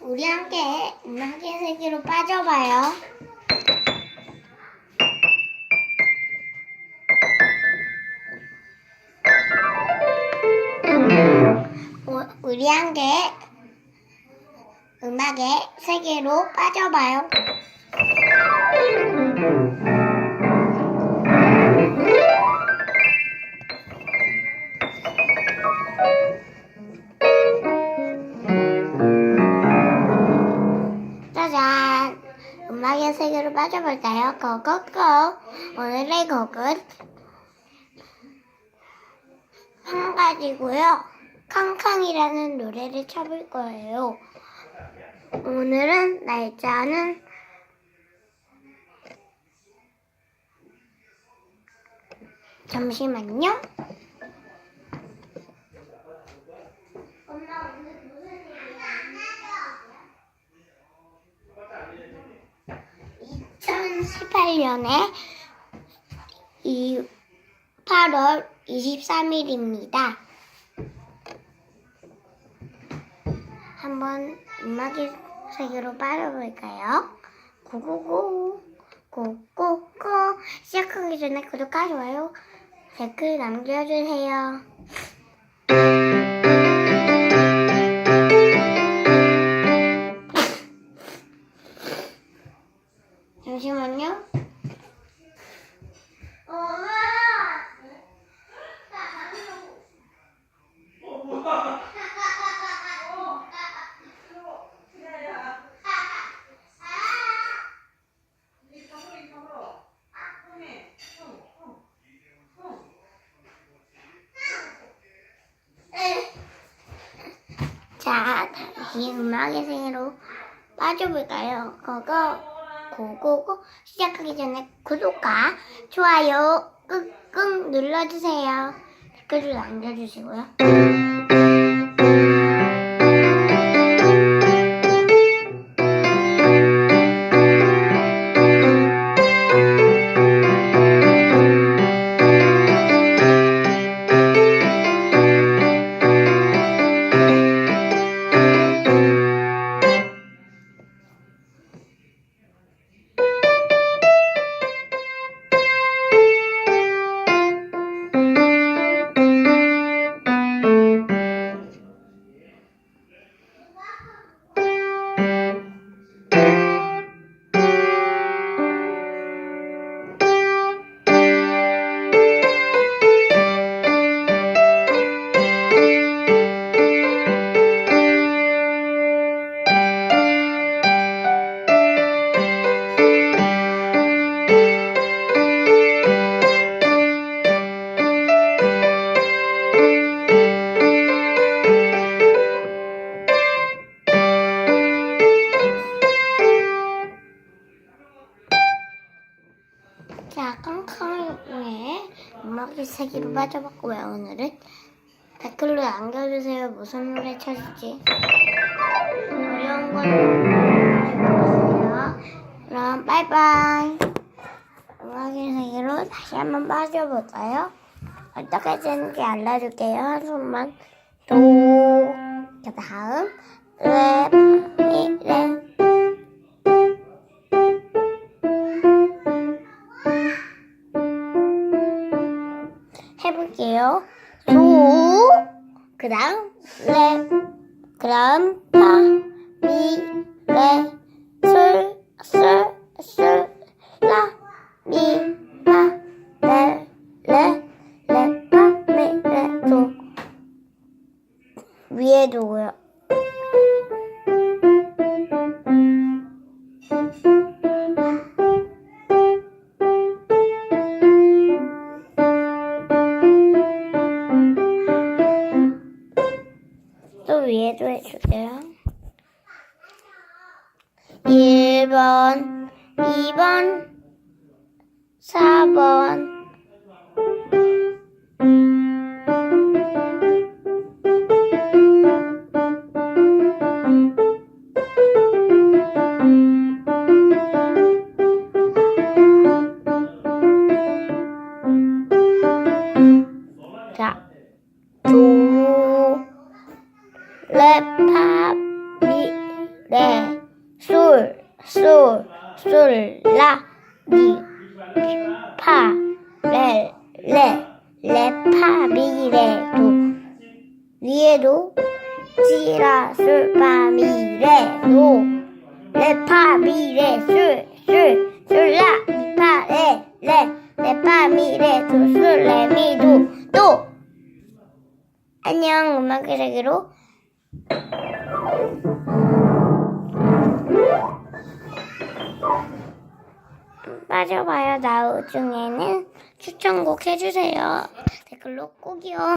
우리 함께 음악의 세계로 빠져봐요. 우- 우리 함께 음악의 세계로 빠져봐요. 짜잔! 음악의 세계로 빠져볼까요? 고고고! 오늘의 곡은 한 가지고요. 康康이라는 노래를 쳐볼 거예요. 오늘은 날짜는 잠시만요. 엄마 오늘 무슨 일이야? 2018년에 이 8월 23일입니다. 한번 음악의 세계로 빠져볼까요? 고고고 고고고 시작하기 전에 구독과 좋아요 댓글 남겨주세요. 자, 다시 음악의 세계로 빠져볼까요? 그거 고고고 시작하기 전에 구독과 좋아요 꾹꾹 눌러주세요. 댓글도 남겨주시고요. 음악의 세계로 빠져봤고요. 오늘은 댓글로 남겨주세요. 무슨 노래 찾을지. 어려운 건 모르겠어요. 그럼 빠이빠이. 음악의 세계로 다시 한번 빠져볼까요? 어떻게 되는지 알려줄게요. 한 손만. 도. 그 다음. 레, 볼게요. 소, 그 다음, 레, 그 다음, 파, 미, 레, 솔, 솔, 솔, 라, 미, 또 위에도 해줄게요. 1번, 2번, 4번. 레, 파, 미, 레, 솔, 솔, 솔, 라, 미, 파, 레, 레, 레, 파, 미, 레, 도. 위에도 지라, 솔, 파, 미, 레, 도. 레, 파, 미, 레, 솔, 솔, 솔, 라, 미, 파, 레, 레, 레, 파, 미, 레, 도, 솔, 레, 미, 도, 도. 안녕, 음악의 세계로 빠져봐요. 나중에는 추천곡 해주세요. 댓글로 꼭이요.